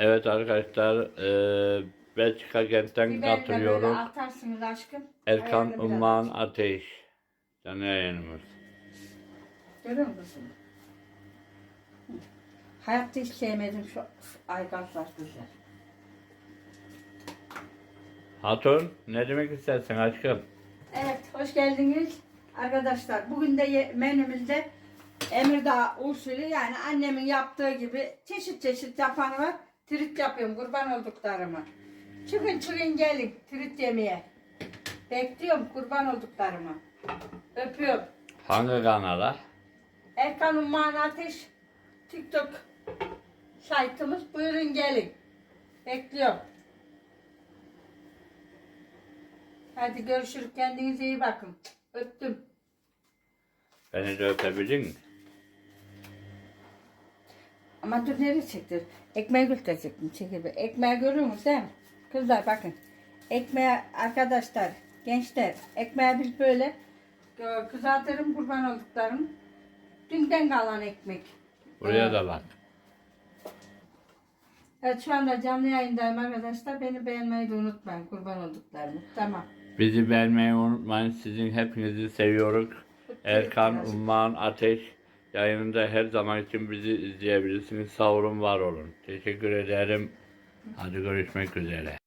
Evet arkadaşlar, eee Belçika kentten Biberle böyle katılıyorum. atarsınız aşkım. Erkan Ayarını biraz Umman aç. Ateş. Canlı yayınımız. Görüyor musun? Hı. Hayatta hiç sevmedim şu aygazlar güzel. Hatun, ne demek istersin aşkım? Evet, hoş geldiniz arkadaşlar. Bugün de ye- menümüzde Emirdağ usulü yani annemin yaptığı gibi çeşit çeşit yapanı var. Trit yapıyorum kurban olduklarımı. Çıkın çıkın gelin trit yemeye. Bekliyorum kurban olduklarımı. Öpüyorum. Hangi kanala? Erkan Umman Ateş TikTok saytımız. Buyurun gelin. Bekliyorum. Hadi görüşürüz. Kendinize iyi bakın. Öptüm. Beni de öpebilir misin? Ama dur nereye çektir? Ekmeği gösterecektim çekil. be. Ekmeği görüyor musun değil mi? Kızlar bakın. Ekmeği arkadaşlar, gençler. Ekmeği biz böyle e, kızartırım kurban olduklarım. Dünden kalan ekmek. Buraya Evet. da bak. Evet şu anda canlı yayındayım arkadaşlar. Beni beğenmeyi de unutmayın kurban olduklarım. Tamam. Bizi beğenmeyi unutmayın. Sizin hepinizi seviyoruz. Erkan Umman Ateş yayınında her zaman için bizi izleyebilirsiniz. Sağ olun, var olun. Teşekkür ederim. Hadi görüşmek üzere.